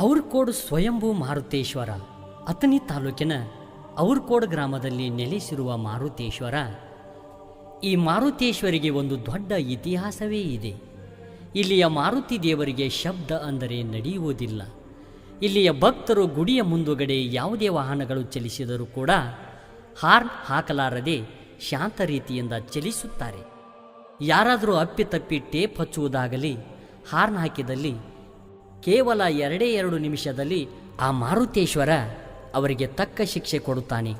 ಔರ್ಕೋಡ್ ಸ್ವಯಂಭೂ ಮಾರುತೇಶ್ವರ. ಅತನಿ ತಾಲೂಕಿನ ಔರ್ಕೋಡ್ ಗ್ರಾಮದಲ್ಲಿ ನೆಲೆಸಿರುವ ಮಾರುತೇಶ್ವರ. ಈ ಮಾರುತೇಶ್ವರಿಗೆ ಒಂದು ದೊಡ್ಡ ಇತಿಹಾಸವೇ ಇದೆ. ಇಲ್ಲಿಯ ಮಾರುತಿ ದೇವರಿಗೆ ಶಬ್ದ ಅಂದರೆ ನಡೆಯುವುದಿಲ್ಲ. ಇಲ್ಲಿಯ ಭಕ್ತರು ಗುಡಿಯ ಮುಂದುಗಡೆ ಯಾವುದೇ ವಾಹನಗಳು ಚಲಿಸಿದರೂ ಕೂಡ ಹಾರ್ನ್ ಹಾಕಲಾರದೆ ಶಾಂತ ರೀತಿಯಿಂದ ಚಲಿಸುತ್ತಾರೆ. ಯಾರಾದರೂ ಅಪ್ಪಿತಪ್ಪಿ ಟೇಪ್ ಹಚ್ಚುವುದಾಗಲಿ, ಹಾರ್ನ್ ಹಾಕಿದಲ್ಲಿ ಕೇವಲ ಎರಡೇ ಎರಡು ನಿಮಿಷದಲ್ಲಿ ಆ ಮಾರುತೇಶ್ವರ ಅವರಿಗೆ ತಕ್ಕ ಶಿಕ್ಷೆ ಕೊಡುತ್ತಾನೆ.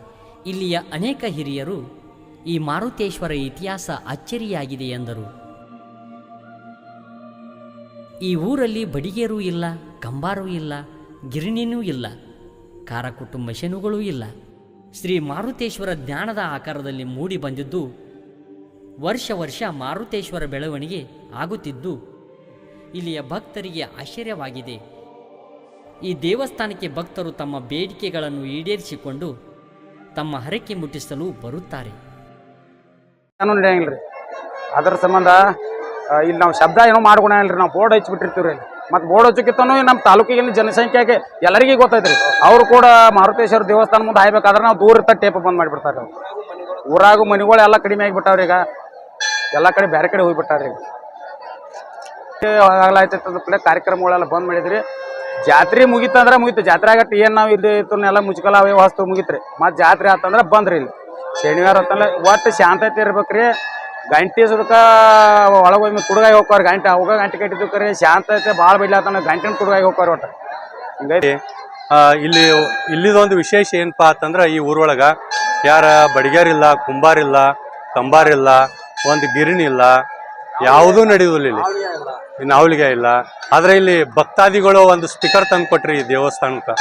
ಇಲ್ಲಿಯ ಅನೇಕ ಹಿರಿಯರು ಈ ಮಾರುತೇಶ್ವರ ಇತಿಹಾಸ ಅಚ್ಚರಿಯಾಗಿದೆ ಎಂದರು. ಈ ಊರಲ್ಲಿ ಬಡಿಗೆರೂ ಇಲ್ಲ, ಕಂಬಾರೂ ಇಲ್ಲ, ಗಿರಣಿನೂ ಇಲ್ಲ ಕಾರಕುಟು ಶನುಗಳೂ ಇಲ್ಲ. ಶ್ರೀ ಮಾರುತೇಶ್ವರ ಜ್ಞಾನದ ಆಕಾರದಲ್ಲಿ ಮೂಡಿ ಬಂದಿದ್ದು ವರ್ಷ ವರ್ಷ ಮಾರುತೇಶ್ವರ ಬೆಳವಣಿಗೆ ಆಗುತ್ತಿದ್ದು ಇಲ್ಲಿಯ ಭಕ್ತರಿಗೆ ಆಶ್ಚರ್ಯವಾಗಿದೆ. ಈ ದೇವಸ್ಥಾನಕ್ಕೆ ಭಕ್ತರು ತಮ್ಮ ಬೇಡಿಕೆಗಳನ್ನು ಈಡೇರಿಸಿಕೊಂಡು ತಮ್ಮ ಹರಕೆ ಮುಟ್ಟಿಸಲು ಬರುತ್ತಾರೆ. ನಡೆಯಂಗಿಲ್ಲ ಅದ್ರ ಸಂಬಂಧ ಇಲ್ಲಿ ನಾವು ಶಬ್ದ ಏನೋ ಮಾಡ್ಕೊಳಂಗಿಲ್ಲ ನಾವು ಬೋರ್ಡ್ ಹಚ್ಚಿಬಿಟ್ಟಿರ್ತೀವಿ ರೀ ಮತ್ತು ಬೋರ್ಡ್ ಹಚ್ಚಕ್ಕಿಂತನೂ ನಮ್ಮ ತಾಲೂಕಿಗೆ ಜನಸಂಖ್ಯೆಗೆ ಎಲ್ಲರಿಗೂ ಗೊತ್ತೈತೆ ರೀ ಅವರು ಕೂಡ ಮಾರುತೇಶ್ವರ ದೇವಸ್ಥಾನ ಮುಂದೆ ಹಾಯ್ಬೇಕಾದ್ರೆ ನಾವು ದೂರ ಇರ್ತಾ ಟೇಪ್ ಬಂದ್ ಮಾಡಿಬಿಡ್ತಾರೆ ಊರಾಗು ಮನೆಗಳು ಎಲ್ಲ ಕಡಿಮೆ ಆಗಿಬಿಟ್ಟಾವ್ರಿ ಈಗ ಎಲ್ಲ ಕಡೆ ಬೇರೆ ಕಡೆ ಹೋಗಿಬಿಟ್ಟಾರ್ರಿ ಆಗಲಾಯ್ತದ ಕಾರ್ಯಕ್ರಮಗಳೆಲ್ಲ ಬಂದ್ ಮಾಡಿದ್ರಿ. ಜಾತ್ರೆ ಮುಗಿತಂದ್ರೆ ಮುಗಿತು. ಜಾತ್ರೆ ಆಗಟ್ಟು ಏನು ನಾವು ಇಲ್ಲಿ ಎಲ್ಲ ಮುಚ್ಕಲ ವ್ಯವಸ್ಥೆ ಮುಗಿತ್ರಿ. ಮತ್ತೆ ಜಾತ್ರೆ ಆತಂದ್ರೆ ಬಂದ್ರಿ ಇಲ್ಲಿ. ಶನಿವಾರ ಹೊತ್ತಲ್ಲ ಒಟ್ಟು ಶಾಂತತೆ ಇರ್ಬೇಕ್ರಿ. ಗಂಟೆ ಸುದಕ ಒಳಗೊಮ್ಮೆ ಕುಡುಗಾಗಿ ಹೋಗ್ಕೋರಿ ಗಂಟೆ. ಅವಾಗ ಗಂಟೆ ಕಟ್ಟಿದ್ದಕ್ರಿ ಶಾಂತತೆ ಭಾಳ ಬಿಡ್ಲಾತಂದ್ರೆ ಗಂಟೆನ ಕುಡುಗಾಗಿ ಹೋಗ್ಕೋರಿ ಒಟ್ಟು. ಹಿಂಗೈತಿ. ಇಲ್ಲಿ ಇಲ್ಲಿದೊಂದು ವಿಶೇಷ ಏನಪ್ಪಾ ಅಂತಂದ್ರೆ ಈ ಊರೊಳಗ ಯಾರ ಬಡಿಗ್ಯಾರಿಲ್ಲ ಕುಂಬಾರಿಲ್ಲ, ಕಂಬಾರಿಲ್ಲ, ಒಂದು ಗಿರಣಿ ಇಲ್ಲ ಯಾವುದೂ ನಡೆಯುವುದಿಲ್ಲ ಇಲ್ಲಿ. ಇನ್ನು ಅವಳಿಗೆ ಇಲ್ಲ. ಆದ್ರೆ ಇಲ್ಲಿ ಭಕ್ತಾದಿಗಳು ಒಂದು ಸ್ಪೀಕರ್ ತಂದು ಕೊಟ್ರಿ ಈ ದೇವಸ್ಥಾನಕ್ಕೆ.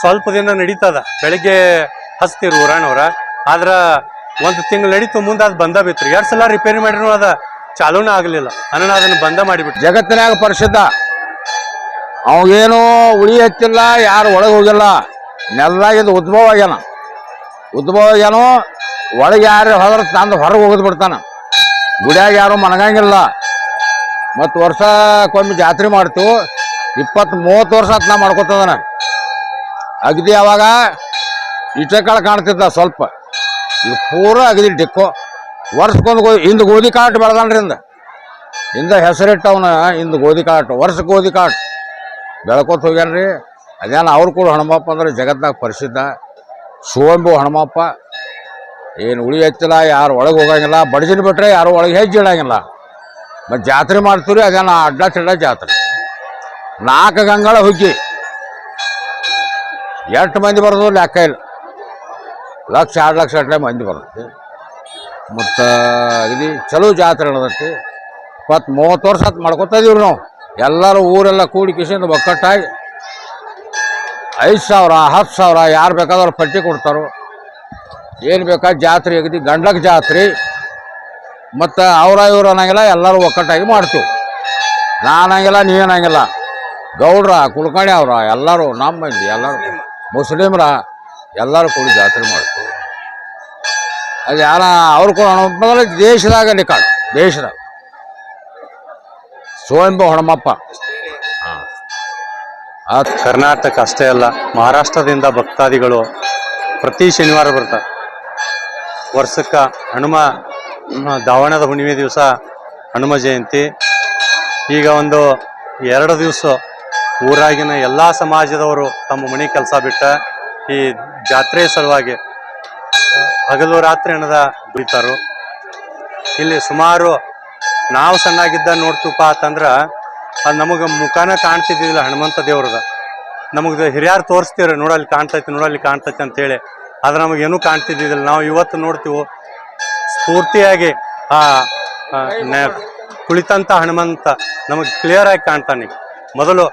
ಸ್ವಲ್ಪ ದಿನ ನಡೀತದ. ಬೆಳಿಗ್ಗೆ ಹಸ್ತಿರು ಊರಾನವ್ರ. ಆದ್ರೆ ಒಂದು ತಿಂಗಳು ನಡೀತು, ಮುಂದೆ ಅದು ಬಂದ ಬಿತ್ತು ಎರಡು ಸಲ ರಿಪೇರಿ ಮಾಡಿದ್ರು, ಅದ ಚಾಲೂನ ಆಗಲಿಲ್ಲ. ಅನ್ನ ಅದನ್ನು ಬಂದ ಮಾಡಿಬಿಟ್ಟು ಜಗತ್ತಿನಾಗ ಪರಿಶುದ್ಧ. ಅವಾಗೇನು ಉಳಿ ಹಚ್ಚಿಲ್ಲ, ಯಾರು ಒಳಗೆ ಹೋಗಿಲ್ಲ. ನೆಲದಾಗಿದ್ದು ಉದ್ಭವ ಆಗ್ಯಾನ. ಉದ್ಭವ ಆಗ್ಯಾನೋ, ಒಳಗೆ ಯಾರು ಹೋದ್ರೆ ತಂದು ಹೊರಗೆ ಹೋಗದ್ ಬಿಡ್ತಾನ. ಗುಡಿಯಾಗ ಯಾರು ಮನಗಂಗಿಲ್ಲ ಮತ್ತು ವರ್ಷಕ್ಕೊಮ್ಮೆ ಜಾತ್ರೆ ಮಾಡ್ತು, ಇಪ್ಪತ್ತು ಮೂವತ್ತು ವರ್ಷ ಆತ್ ನಾ ಮಾಡ್ಕೊತದನ. ಅಗದಿ ಅವಾಗ ಇಷ್ಟೇ ಕಾಳು ಕಾಣ್ತಿದ್ದ ಸ್ವಲ್ಪ. ಇದು ಪೂರ ಅಗದಿ ಡಿಕ್ಕೋ. ವರ್ಷಕ್ಕೊಂದು ಗೋ ಹಿಂದೆ ಗೋಧಿ ಕಾಟ್ ಬೆಳೆದಾನ್ರಿ ಇಂದ. ಹಿಂದ ಹೆಸರಿಟ್ಟವನ ಇಂದ ಗೋಧಿ ಕಾಟ್ ವರ್ಷ ಗೋಧಿ ಕಾಟ್ ಬೆಳ್ಕೊತ ಹೋಗ್ಯಾನ್ರಿ. ಅದೇನ ಅವ್ರು ಕೂಡ ಹಣಮಪ್ಪ ಅಂದ್ರೆ ಜಗತ್ನಾಗ ಪರಿಸಿದ್ದ ಶಿವಂಬು ಹಣಮಪ್ಪ ಏನು ಉಳಿ ಹಚ್ಚಿಲ್ಲ, ಯಾರು ಒಳಗೆ ಹೋಗಂಗಿಲ್ಲ, ಬಡಜಿನ ಬಿಟ್ರೆ ಯಾರು ಒಳಗೆ ಹೆಜ್ಜೆ ಇಡಂಗಿಲ್ಲ. ಮತ್ತು ಜಾತ್ರೆ ಮಾಡ್ತೀವಿ ಅದೇನ ಅಡ್ಡ ತಿಡ್ಡ ಜಾತ್ರೆ. ನಾಲ್ಕು ಗಂಗಳ ಹುಗ್ಗಿ. ಎಷ್ಟು ಮಂದಿ ಬರೋದು, ಲೆಕ್ಕ ಇಲ್ಲ. ಲಕ್ಷ ಎರಡು ಲಕ್ಷ ಗಟ್ಟಲೆ ಮಂದಿ ಬರುತ್ತೆ ಮತ್ತು, ಇದು ಚಲೋ ಜಾತ್ರೆ ನಡೆದೈತಿ. ಇಪ್ಪತ್ತು ಮೂವತ್ತು ವರ್ಷ ಹತ್ತು ಮಾಡ್ಕೊತಾ ಇದೀವಿ ನಾವು. ಎಲ್ಲರೂ ಊರೆಲ್ಲ ಕೂಡಿ ಕಿಸಿಂದ ಒಕ್ಕಟ್ಟಾಗಿ ಐದು ಸಾವಿರ, ಹತ್ತು ಸಾವಿರ, ಯಾರು ಬೇಕಾದವ್ರು ಪಟ್ಟಿ ಕೊಡ್ತಾರೋ. ಏನು ಬೇಕಾದ ಜಾತ್ರೆ ಅಗದಿ ಗಂಡಕ್ಕೆ ಜಾತ್ರೆ. ಮತ್ತು ಅವರ ಇವ್ರು ಅನ್ನಂಗಿಲ್ಲ, ಎಲ್ಲರೂ ಒಕ್ಕಟ್ಟಾಗಿ ಮಾಡ್ತೀವಿ. ನಾನಂಗಿಲ್ಲ, ನೀನಂಗಿಲ್ಲ. ಗೌಡ್ರ, ಕುಲ್ಕರ್ಣಿ ಅವರ, ಎಲ್ಲರೂ ನಮ್ಮ ಮಂದಿ ಎಲ್ಲರೂ ಮುಸ್ಲಿಮ್ರ ಎಲ್ಲರೂ ಕೂಡ ಜಾತ್ರೆ ಮಾಡ್ತೀವಿ. ಅದು ಯಾರ, ಅವ್ರು ಕೂಡ ಮೊದಲ ದೇಶದಾಗ ನಿಕಾಳ, ದೇಶದಾಗ. ಸೋಯಂಬ ಹೊಣಮಪ್ಪ. ಹಾಂ. ಕರ್ನಾಟಕ ಅಷ್ಟೇ ಅಲ್ಲ, ಮಹಾರಾಷ್ಟ್ರದಿಂದ ಭಕ್ತಾದಿಗಳು ಪ್ರತಿ ಶನಿವಾರ ಬರ್ತಾರೆ. ವರ್ಷಕ್ಕೆ ಹನುಮ ದಾವಣದ ಹುಣ್ಣಿಮೆ ದಿವಸ ಹನುಮ ಜಯಂತಿ. ಈಗ ಒಂದು ಎರಡು ದಿವಸ ಊರಾಗಿನ ಎಲ್ಲ ಸಮಾಜದವರು ತಮ್ಮ ಮನೆ ಕೆಲಸ ಬಿಟ್ಟ ಈ ಜಾತ್ರೆ ಸಲುವಾಗಿ ಹಗಲು ರಾತ್ರಿ ಹಣದ ದುಡಿತಾರು ಇಲ್ಲಿ ಸುಮಾರು ನಾವು ಸಣ್ಣಾಗಿದ್ದ ನೋಡ್ತೀವಪ್ಪ ಅಂತಂದ್ರೆ ಅದು ನಮಗೆ ಮುಖಾನ ಕಾಣ್ತಿದ್ದಿಲ್ಲ ಹನುಮಂತ ದೇವ್ರದ. ನಮಗೆ ಹಿರಿಯರು ತೋರಿಸ್ತೀವ್ರಿ, ನೋಡಲ್ಲಿ ಕಾಣ್ತೈತಿ ನೋಡಲ್ಲಿ ಕಾಣ್ತೈತಿ ಅಂತೇಳಿ. ಆದ್ರೆ ನಮಗೇನೂ ಕಾಣ್ತಿದ್ದಿಲ್ಲ ನಾವು ಇವತ್ತು ನೋಡ್ತೀವಿ ಸ್ಫೂರ್ತಿಯಾಗಿ ಆ ಕುಳಿತಂತ ಹನುಮಂತ ನಮಗೆ ಕ್ಲಿಯರ್ ಆಗಿ ಕಾಣ್ತಾನೆ. ಮೊದಲು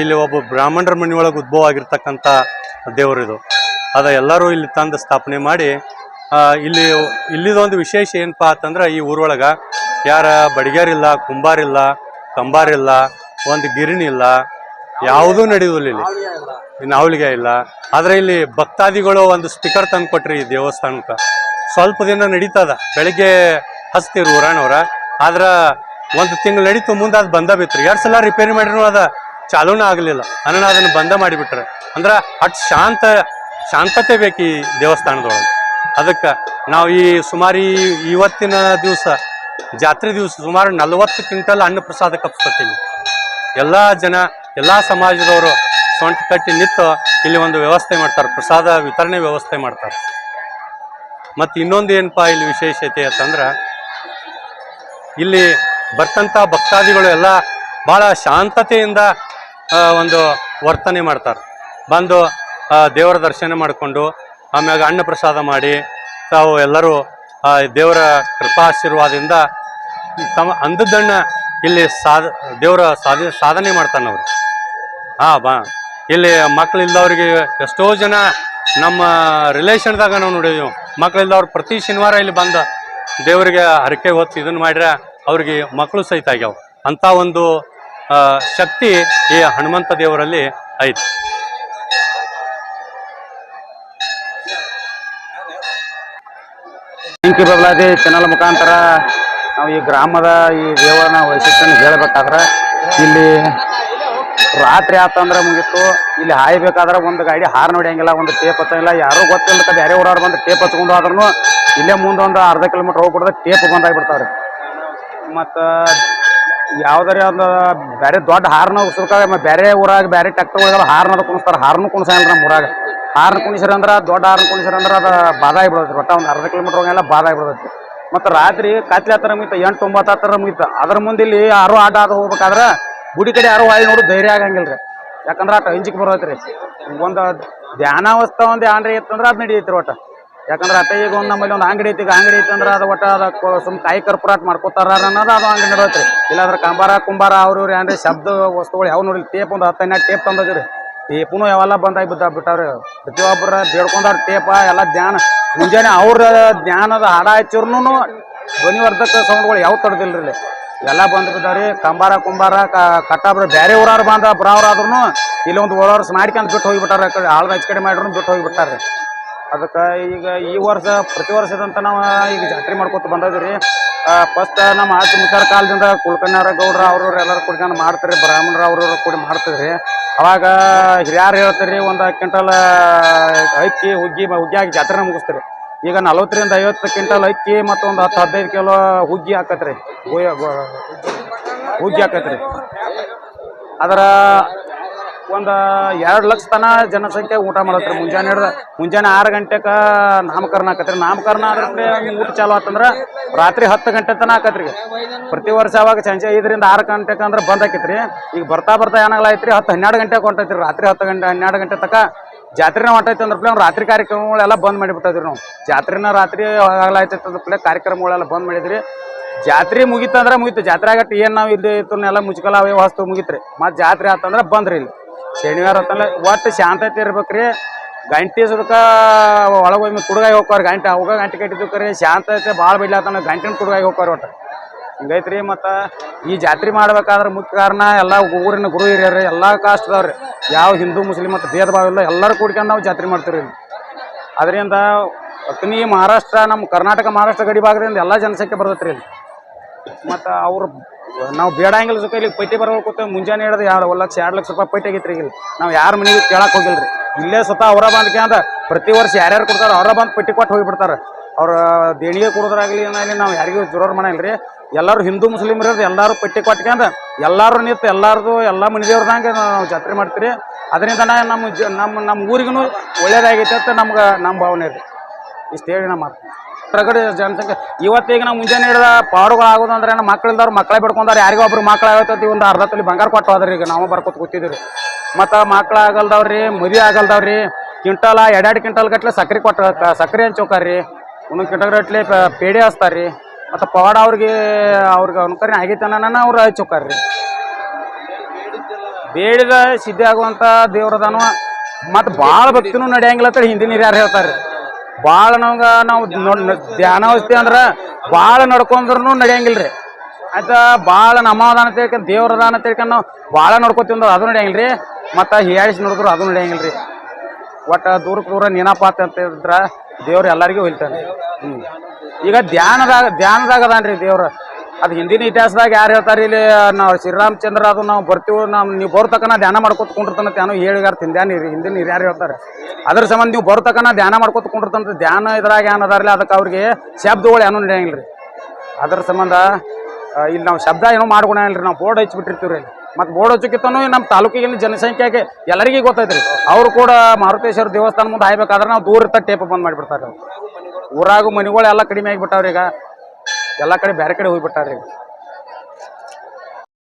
ಇಲ್ಲಿ ಒಬ್ಬ ಬ್ರಾಹ್ಮಣರ ಮನೆಯೊಳಗೆ ಉದ್ಭವ ಆಗಿರ್ತಕ್ಕಂಥ ದೇವರಿದು. ಅದ ಎಲ್ಲರೂ ಇಲ್ಲಿ ತಂದು ಸ್ಥಾಪನೆ ಮಾಡಿ ಇಲ್ಲಿ, ಇಲ್ಲಿದೊಂದು ವಿಶೇಷ ಏನಪ್ಪಾ ಅಂತಂದ್ರೆ ಈ ಊರೊಳಗೆ ಯಾರ ಬಡಿಗ್ಯಾರಿಲ್ಲ ಕುಂಬಾರಿಲ್ಲ, ಕಂಬಾರಿಲ್ಲ, ಒಂದು ಗಿರಣಿ ಇಲ್ಲ ಯಾವುದೂ ನಡೆಯುವುದಿಲ್ಲ. ಇಲ್ಲಿ ಇನ್ನು ಅವಳಿಗೆ ಇಲ್ಲ. ಆದ್ರೆ ಇಲ್ಲಿ ಭಕ್ತಾದಿಗಳು ಒಂದು ಸ್ಪೀಕರ್ ತಂದು ಕೊಟ್ರಿ ಈ ದೇವಸ್ಥಾನಕ್ಕೆ. ಸ್ವಲ್ಪ ದಿನ ನಡೀತದ. ಬೆಳಿಗ್ಗೆ ಹಸ್ತಿರು ಊರಾಣವ್ರ ಆದ್ರ ಒಂದು ತಿಂಗಳು ನಡೀತು, ಮುಂದೆ ಅದು ಬಂದ ಬಿತ್ತು ಎರಡು ಸಲ ರಿಪೇರಿ ಮಾಡಿರೂ ಅದ ಚಾಲೂನ ಆಗಲಿಲ್ಲ. ಅನ್ನ ಅದನ್ನು ಬಂದ ಮಾಡಿಬಿಟ್ರೆ. ಅಂದ್ರೆ ಅಟ್ ಶಾಂತ, ಶಾಂತತೆ ಬೇಕು ಈ ದೇವಸ್ಥಾನದೊಳಗೆ. ಅದಕ್ಕೆ ನಾವು ಈ ಸುಮಾರು ಇವತ್ತಿನ ದಿವಸ, ಜಾತ್ರೆ ದಿವಸ ಸುಮಾರು ನಲವತ್ತು ಕ್ವಿಂಟಲ್ ಅನ್ನ ಪ್ರಸಾದ ಕಪ್ಸ್ಕೊತೀವಿ. ಎಲ್ಲ ಜನ ಎಲ್ಲ ಸಮಾಜದವರು ಸೊಂಟ ಕಟ್ಟಿ ನಿಂತು ಇಲ್ಲಿ ಒಂದು ವ್ಯವಸ್ಥೆ ಮಾಡ್ತಾರೆ, ಪ್ರಸಾದ ವಿತರಣೆ ವ್ಯವಸ್ಥೆ ಮಾಡ್ತಾರೆ. ಮತ್ತು ಇನ್ನೊಂದು ಏನಪ್ಪ ಇಲ್ಲಿ ವಿಶೇಷತೆ ಅಂತಂದ್ರೆ, ಇಲ್ಲಿ ಬರ್ತಂಥ ಭಕ್ತಾದಿಗಳು ಎಲ್ಲ ಭಾಳ ಶಾಂತತೆಯಿಂದ ಒಂದು ವರ್ತನೆ ಮಾಡ್ತಾರೆ. ಬಂದು ದೇವರ ದರ್ಶನ ಮಾಡಿಕೊಂಡು, ಆಮ್ಯಾಗ ಅನ್ನ ಪ್ರಸಾದ ಮಾಡಿ, ತಾವು ಎಲ್ಲರೂ ದೇವರ ಕೃಪಾಶೀರ್ವಾದದಿಂದ ತಮ್ಮ ಅಂದದ್ದನ್ನು ಇಲ್ಲಿ ಸಾಧ, ದೇವರ ಸಾಧ ಸಾಧನೆ ಮಾಡ್ತಾನೆ ಅವರು ಹಾಂ, ಬಾ. ಇಲ್ಲಿ ಮಕ್ಕಳಿಲ್ಲದವ್ರಿಗೆ ಎಷ್ಟೋ ಜನ ನಮ್ಮ ರಿಲೇಷನ್ದಾಗ ನಾವು ನೋಡಿದೆವು. ಮಕ್ಕಳಿಲ್ಲದವ್ರು ಪ್ರತಿ ಶನಿವಾರ ಇಲ್ಲಿ ಬಂದ ದೇವರಿಗೆ ಹರಕೆ ಹೊತ್ತು ಇದನ್ನು ಮಾಡ್ರೆ ಅವ್ರಿಗೆ ಮಕ್ಕಳು ಸಹಿತ ಆಗ್ಯಾವ. ಅಂಥ ಒಂದು ಶಕ್ತಿ ಈ ಹನುಮಂತ ದೇವರಲ್ಲಿ ಐತಿ. ಬೆಂಕಿ ಚಾನಲ್ ಮುಖಾಂತರ ನಾವು ಈ ಗ್ರಾಮದ ಈ ದೇವರನ್ನ ವೈಶಿಷ್ಟ್ಯನ ಹೇಳಬೇಕಾದ್ರೆ ಇಲ್ಲಿ ರಾತ್ರಿ ಆತಂದ್ರೆ ಮುಗಿತ್ತು ಇಲ್ಲಿ ಹಾಯ್ಬೇಕಾದ್ರೆ ಒಂದು ಗಾಡಿ ಹಾರ್ ನೋಡಿಯಂಗಿಲ್ಲ, ಒಂದು ಟೇಪ್ ಹಚ್ಚಂಗಿಲ್ಲ. ಯಾರೂ ಗೊತ್ತಿಲ್ಲ ಬೇರೆ ಊರವ್ರು ಬಂದು ಟೇಪ್ ಹಚ್ಕೊಂಡು ಆದ್ರೂ ಇಲ್ಲೇ ಮುಂದೆ ಒಂದು ಅರ್ಧ ಕಿಲೋಮೀಟರ್ ಹೋಗ್ಬಿಡ್ದೆ ಟೇಪ್ ಬಂದಾಗ್ಬಿಡ್ತಾವ್ರಿ. ಮತ್ತು ಯಾವ್ದಾರ ಒಂದು ಬೇರೆ ದೊಡ್ಡ ಹಾರ್ನ ಉಸ್ಬೇಕಾಗ ಬೇರೆ ಊರಾಗ ಬೇರೆ ಟ್ಯಾಕ್ಟರ್ಗಳೆಲ್ಲ ಹಾರ್ನ ಅದು ಕುಣಿಸ್ತಾರೆ. ಹಾರ್ನು ಕುಣಿಸಂಗಿಲ್ಲ ನಮ್ಮ ಊರಾಗ. ಹಾರ್ನ ಕುಣಿಸ್ರ ಅಂದ್ರೆ ದೊಡ್ಡ ಹಾರ್ನ ಕುಣಿಸ್ರ ಅಂದ್ರೆ ಅದು ಬಾಧ ಆಗ್ಬಿಡತ್ತೆ ಒಟ್ಟ ಒಂದು ಅರ್ಧ ಕಿಲೋಮೀಟರ್ ಹೋಗಂಗಿಲ್ಲ ಬಾಧ ಆಗ್ಬಿಡತ್ತೆ ಮತ್ತು ರಾತ್ರಿ ಕಾತ್ಲಿ ಹತ್ರ ಮುಗಿತ, ಎಂಟು ಒಂಬತ್ತು ಹತ್ತಿರ ಮುಗಿತ. ಅದ್ರ ಮುಂದೆ ಇಲ್ಲಿ ಯಾರು ಆಟ ಆದ ಹೋಗ್ಬೇಕಾದ್ರೆ ಗುಡಿ ಕಡೆ ಯಾರು ಹಾಯಿ ನೋಡು ಧೈರ್ಯ ಆಗಂಗಿಲ್ಲ ರೀ ಯಾಕಂದ್ರೆ ಆಟ ಹಿಂಜಿಕ್ ಬರೋತ್ರಿ ಒಂದು ಧ್ಯಾನಾವಸ್ಥ ಒಂದು ಆಂಡ್ರಿ ಇತ್ತಂದ್ರೆ ಅದು ನಡೀತಿ ಒಟ್ಟ. ಯಾಕಂದ್ರೆ ಅಟ್ಟ ಈಗ ಒಂದು ನಮ್ಮಲ್ಲಿ ಒಂದು ಅಂಗಡಿ ಐತಿ, ಈಗ ಅಂಗಡಿ ಐತಿ ಅಂದ್ರೆ ಅದು ಒಟ್ಟ ಅದು ಸುಮ್ಮ ಕಾಯಿ ಕರ್ಪುರಾಟ್ ಮಾಡ್ಕೋತಾರ ಅನ್ನೋದು ಅದು ಅಂಗಡಿ ನಡೋತ್ರಿ ಇಲ್ಲಾಂದ್ರೆ ಕಂಬಾರ, ಕುಂಬಾರ, ಅವ್ರ ಇವ್ರು ಏನ್ರಿ ಶಬ್ದ ವಸ್ತುಗಳು ಯಾವ ನೋಡಿ ಟೇಪ್ ಒಂದು ಹತ್ತು ಹನ್ನೆರಡು ಟೇಪ್ ತಂದದ್ರಿ ಟೇಪುನು ಯಾವೆಲ್ಲ ಬಂದಾಗಿ ಬಿದ್ದ ಬಿಟ್ಟಾವ್ರಿ. ಪ್ರತಿಯೊಬ್ಬರ ಬೇಡ್ಕೊಂಡವ್ರ ಟೇಪ, ಎಲ್ಲ ಧ್ಯಾನ. ಮುಂಜಾನೆ ಅವ್ರ ಧ್ಯಾನದ ಹಾಡ ಹಚ್ಚಿರ್ನು ಧ್ವನಿವರ್ಧಕ ಸೌಂಡ್ಗಳು ಯಾವ ತಡ್ದಿಲ್ರಿ ಎಲ್ಲ ಬಂದು ಬಿದ್ದಾವ್ರಿ. ಕಂಬಾರ, ಕುಂಬಾರ ಕಟ್ಟಾಬ್ರ ಬೇರೆ ಊರಾರು ಬಂದ ಬರಾವ್ರಾದ್ರೂ ಇಲ್ಲಿ ಒಂದು ವರ್ಷ ಮಾಡ್ಕೊಂಡ್ ಬಿಟ್ಟು ಹೋಗಿಬಿಟ್ಟಾರ ಆಳ್ ಹಚ್ಚ ಮಾಡ್ರು ಬಿಟ್ಟು ಹೋಗಿಬಿಟ್ಟಾರ್ರಿ. ಅದಕ್ಕೆ ಈಗ ಈ ವರ್ಷ, ಪ್ರತಿ ವರ್ಷದಂತ ನಾವು ಈಗ ಜಾತ್ರೆ ಮಾಡ್ಕೊತ ಬಂದದ್ರಿ. ಫಸ್ಟ್ ನಮ್ಮ ಆಚೆ ಮುತ್ತಾರ ಕಾಲದಿಂದ ಕುಳ್ಕನ್ಯಾರ ಗೌಡ್ರ ಅವ್ರವ್ರು ಎಲ್ಲರೂ ಕುಡ್ಕೊಂಡು ಮಾಡ್ತಾರೆ ಬ್ರಾಹ್ಮಣರ ಅವ್ರವ್ರು ಕೂಡಿ ಮಾಡ್ತಿದ್ರಿ ಅವಾಗ ಹಿರಿಯಾರು ಹೇಳ್ತಾರೆ ಒಂದು ಕ್ವಿಂಟಲ್ ಅಕ್ಕಿ ಹುಗ್ಗಿ ಹುಗ್ಗಿಯಾಗಿ ಜಾತ್ರೆ ಮುಗಿಸ್ತಾರೆ. ಈಗ ನಲವತ್ತರಿಂದ ಐವತ್ತು ಕ್ವಿಂಟಲ್ ಅಕ್ಕಿ ಮತ್ತು ಒಂದು ಹತ್ತು ಹದಿನೈದು ಕಿಲೋ ಹುಗ್ಗಿ ಹಾಕತ್ರಿ. ಹುಗ್ಗಿ ಹಾಕತ್ರಿ. ಅದರ ಒಂದು ಎರಡು ಲಕ್ಷ ತನ ಜನಸಂಖ್ಯೆ ಊಟ ಮಾಡತ್ರಿ. ಮುಂಜಾನೆ ಹಿಡ್ದು, ಮುಂಜಾನೆ ಆರು ಗಂಟೆಗೆ ನಾಮಕರಣ ಆಕತ್ರಿ ನಾಮಕರಣ ಆದ್ರೆ ಊಟ ಚಾಲು ಆತಂದ್ರೆ ರಾತ್ರಿ ಹತ್ತು ಗಂಟೆ ತನ ಆಕತ್ರಿ ಪ್ರತಿ ವರ್ಷ ಅವಾಗ ಸಂಜೆ ಐದರಿಂದ ಆರು ಗಂಟೆಗೆ ಅಂದ್ರೆ ಬಂದ್ ಆಕೈತ್ರಿ ಈಗ ಬರ್ತಾ ಬರ್ತಾ ಏನಾಗ್ಲೈತ್ರಿ ಹತ್ತು ಹನ್ನೆರಡು ಗಂಟೆಗೆ ಹೊಂಟೈತ್ರಿ. ರಾತ್ರಿ ಹತ್ತು ಗಂಟೆ, ಹನ್ನೆರಡು ಗಂಟೆ ತನಕ ಜಾತ್ರೆನ ಹೊಂಟೈತೆ ಅಂದ್ರೆ ಪ್ಲೇ ರಾತ್ರಿ ಕಾರ್ಯಕ್ರಮಗಳೆಲ್ಲ ಬಂದ್ ಮಾಡಿಬಿಟ್ಟಿದ್ರಿ ನಾವು. ಜಾತ್ರೆನ ರಾತ್ರಿ ಆಗ್ಲಾಯ್ತೈತೆ ಅಂದ್ರೆ ಕಾರ್ಯಕ್ರಮಗಳೆಲ್ಲ ಬಂದ್ ಮಾಡಿದ್ರಿ. ಜಾತ್ರೆ ಮುಗೀತಂದ್ರೆ ಮುಗಿತು. ಜಾತ್ರೆ ಆಗಟ್ಟು ಏನು ನಾವು ಇಲ್ಲಿ ಎಲ್ಲ ಮುಚ್ಕಲ ಅವೇ ವಸ್ತು ಮುಗಿತ್ರಿ. ಮತ್ತು ಜಾತ್ರೆ ಆತಂದ್ರೆ ಬಂದ್ರಿ ಇಲ್ಲಿ. ಶನಿವಾರ ಹೊತ್ತಲ್ಲ ಒಟ್ಟು ಶಾಂತತೆ ಇರ್ಬೇಕ್ರಿ. ಗಂಟೆ ಸುದಕ ಒಳಗೆ ಹೋಗಿ ಹೋಗ್ಕೋರಿ ಗಂಟೆ. ಅವಾಗ ಗಂಟೆ ಕಟ್ಟಿದ್ರಿ ಶಾಂತತೆ ಭಾಳ ಬಿಡ್ಲಾತನ ಗಂಟಿನ ಕುಡುಗಾಯಿ ಹೋಗ್ಕೋರಿ ಒಟ್ಟು. ಹಿಂಗೈತ್ರಿ ಮತ್ತು ಈ ಜಾತ್ರೆ ಮಾಡ್ಬೇಕಾದ್ರೆ ಮುಖ್ಯ ಕಾರಣ ಎಲ್ಲ ಊರಿನ ಗುರು ಹಿರಿಯರು, ಎಲ್ಲ ಕಾಸ್ಟ್ ಅದಾವ್ರಿ ಯಾವ ಹಿಂದೂ, ಮುಸ್ಲಿಂ ಮತ್ತು ಭೇದ ಭಾವ ಇಲ್ಲ, ಎಲ್ಲರೂ ಕೂಡ್ಕೊಂಡು ನಾವು ಜಾತ್ರೆ ಮಾಡ್ತೀವಿ ಇಲ್ಲಿ. ಅದರಿಂದ ಅಗ್ನಿ ಮಹಾರಾಷ್ಟ್ರ, ನಮ್ಮ ಕರ್ನಾಟಕ ಮಹಾರಾಷ್ಟ್ರ ಗಡಿ ಭಾಗದಿಂದ ಎಲ್ಲ ಜನಸಂಖ್ಯೆ ಬರ್ತೈತೆ ಇಲ್ಲಿ. ಮತ್ತು ಅವರು ನಾವು ಬೇಡಂಗಿಲ್ಲ ಸುಖ ಇಲ್ಲಿ ಪೈಟಿ ಬರೋ ಕೂತ ಮುಂಜಾನೆ ಹಿಡಿದು ಎರಡು ಒಂದು ಲಕ್ಷ, ಎರಡು ಲಕ್ಷ ರೂಪಾಯಿ ಪೈಟಿ ಆಗೈತೆ ರೀ ಇಲ್ಲಿ. ನಾವು ಯಾರ ಮನೆಗೆ ಕೇಳಕ್ಕೆ ಹೋಗಿಲ್ರಿ. ಇಲ್ಲೇ ಸ್ವತಃ ಅವರ ಬಂದ್ಕೆ ಅಂದ್ರೆ ಪ್ರತಿ ವರ್ಷ ಯಾರ್ಯಾರು ಕೊಡ್ತಾರೆ ಅವರ ಬಂದು ಪಟ್ಟಿ ಕೊಟ್ಟು ಹೋಗಿಬಿಡ್ತಾರೆ ಅವ್ರ ದೇಣಿಗೆ ಕೊಡೋದ್ರಾಗಲಿ ಏನಾಗಲಿ ನಾವು ಯಾರಿಗೂ ಜೋರ್ ಮನೆ ರೀ ಎಲ್ಲರೂ ಹಿಂದೂ ಮುಸ್ಲಿಮ್ ಇರೋದು, ಎಲ್ಲರೂ ಪಟ್ಟಿ ಕೊಟ್ಕೊಂಡ ಎಲ್ಲರೂ ನಿಂತು ಎಲ್ಲರದು, ಎಲ್ಲ ಮನೆ ದೇವ್ರದಂಗೆ ನಾವು ಜಾತ್ರೆ ಮಾಡ್ತೀರಿ. ಅದರಿಂದ ನಮ್ಮ ಜ ನಮ್ಮ ನಮ್ಮ ಊರಿಗೂ ಒಳ್ಳೇದಾಗೈತೆ ಅಂತ ನಮ್ಗೆ ನಮ್ಮ ಭಾವನೆ ರೀ. ಇಷ್ಟು ಹೇಳಿ ನಮ್ಮ ಮಾತು. ಪ್ರಗಡೆ ಜನಸಂಖ್ಯೆ. ಇವತ್ತೀಗ ನಾವು ಮುಂಜಾನೆ ಹಿಡಿದ ಪಾಡುಗಳು ಅಂದ್ರೆ ನಮ್ಮ ಮಕ್ಕಳಿಂದವ್ರು ಮಕ್ಕಳೇ ಬಿಡ್ಕೊಂಡಾರ ಯಾರಿಗೋ ಒಬ್ರು ಆಗತ್ತೈತಿ ಒಂದು ಅರ್ಧ ತಲೆ ಬಂಗಾರ ಕೊಟ್ಟು ಹೋದ್ರಿ ಈಗ ನಾವು ಬರ್ಕೊತ ಕೂತಿದ್ದೀವಿ ಮತ್ತು ಮಕ್ಳು ಆಗಲ್ದವ್ರಿ, ಮದುವೆ ಆಗಲ್ದವ್ರಿ, ಕ್ವಿಂಟಲ ಎರಡೆರಡು ಕ್ವಿಂಟಲ್ ಗಟ್ಟಲೆ ಸಕ್ಕರೆ ಕೊಟ್ಟು ಸಕ್ಕರೆ ಹಂಚೋಕಾರ್ರಿ ಒಂದೊಂದು ಕ್ವಿಂಟಲ್ ಪೇಡೆ ಹಚ್ತಾರೆ ಹಚ್ತಾರ್ರಿ. ಮತ್ತು ಪವಾಡ ಅವ್ರಿಗೆ ಅವ್ರಿಗೆ ಅನುಕರಣೆ ಆಗೈತೆ ಅನ್ನೋನ ಅವ್ರು ಹಚ್ಚೋಕಾರ್ರಿ ಬೇಡಿದ ಸಿದ್ಧಿ ಆಗುವಂಥ ದೇವ್ರದನು ಮತ್ತು ಭಾಳ ಭಕ್ತಿನೂ ನಡೆಯಂಗಿಲ್ಲ ಅಂತೇಳಿ ಹಿಂದಿನ ಯಾರು ಹೇಳ್ತಾರೆ ಭಾಳ ನಮ್ಗೆ ನಾವು ಧ್ಯಾನ ಧ್ಯಾನಾವಸ್ಥೆ ಅಂದ್ರೆ ಭಾಳ ನಡ್ಕೊಂಡ್ರು ನಡೆಯಂಗಿಲ್ಲ ರೀ ಆಯ್ತಾ ಭಾಳ ನಮ್ಮದಾನ ತಿಳ್ಕೊಂಡು ದೇವ್ರದಾನ ತಿಳ್ಕೊಂಡು ನಾವು ಭಾಳ ಅದು ನಡೆಯಂಗಿಲ್ಲ ರೀ ಮತ್ತು ಹೀಯಾಳಿಸಿ ನೋಡಿದ್ರು ಅದು ನಡೆಯಂಗಿಲ್ಲ ರೀ ಒಟ್ಟು ದೂರಕ್ಕೆ ದೂರ ನೀನಪಾತ ಅಂತ ಹೇಳಿದ್ರ ದೇವ್ರು ಎಲ್ಲರಿಗೂ ಹೊಲ್ತಾನೆ ಹ್ಞೂ ಈಗ ಧ್ಯಾನದಾಗ ಧ್ಯಾನದಾಗ ಅದಾನ್ರಿ ದೇವ್ರು. ಅದು ಹಿಂದಿನ ಇತಿಹಾಸದಾಗ ಯಾರು ಹೇಳ್ತಾರೆ ಇಲ್ಲಿ, ನಾವು ಶ್ರೀರಾಮಚಂದ್ರ ಅದು ನಾವು ಬರ್ತೀವಿ, ನಾವು ನೀವು ಬರ್ತಕನ ಧ್ಯಾನ ಮಾಡ್ಕೊತ ಕುಂಡಿರ್ತಾನೆ ಧ್ಯಾನ ಹೇಳಿಗಾರ ತಿಂದ್ಯಾನ ಹಿಂದಿನ ಹಿರಿಯರು ಹೇಳ್ತಾರೆ. ಅದ್ರ ಸಂಬಂಧ ನೀವು ಬರ್ತಕನ ಧ್ಯಾನ ಮಾಡ್ಕೊತ ಕುಂಡಿರ್ತಾನ ಧ್ಯಾನ ಇದ್ರಾಗ ಏನು ಅದಾರಲ್ಲ ಅದಕ್ಕೆ ಅವ್ರಿಗೆ ಶಬ್ದಗಳು ಏನೂ ನಡೆಯಂಗಿಲ್ಲ ರೀ ಅದ್ರ ಸಂಬಂಧ ಇಲ್ಲಿ ನಾವು ಶಬ್ದ ಏನೋ ಮಾಡ್ಕೊಳಂಗಿಲ್ಲ ರೀ ನಾವು ಬೋರ್ಡ್ ಹಚ್ಚಿಬಿಟ್ಟಿರ್ತೀವಿ ರೀ ಮತ್ತು ಬೋರ್ಡ್ ಹಚ್ಚಕ್ಕಿಂತನೂ ನಮ್ಮ ತಾಲೂಕಿಗೆ ಜನಸಂಖ್ಯೆಗೆ ಎಲ್ಲರಿಗೂ ಗೊತ್ತೈತ್ರಿ. ಅವರು ಕೂಡ ಮಾರುತೇಶ್ವರ ದೇವಸ್ಥಾನ ಮುಂದೆ ಹಾಯ್ಬೇಕಾದ್ರೆ ನಾವು ದೂರ ಇರ್ತಾ ಟೇಪ್ ಬಂದ್ ಮಾಡಿಬಿಡ್ತಾರೆ ಊರಾಗು ಮನೆಗಳು ಎಲ್ಲ ಕಡಿಮೆ ಆಗಿಬಿಟ್ಟಾವ್ರಿ ಈಗ ಎಲ್ಲ ಕಡೆ ಬೇರೆ ಕಡೆ ಹೋಗಿಬಿಟ್ಟಾರ್ರಿ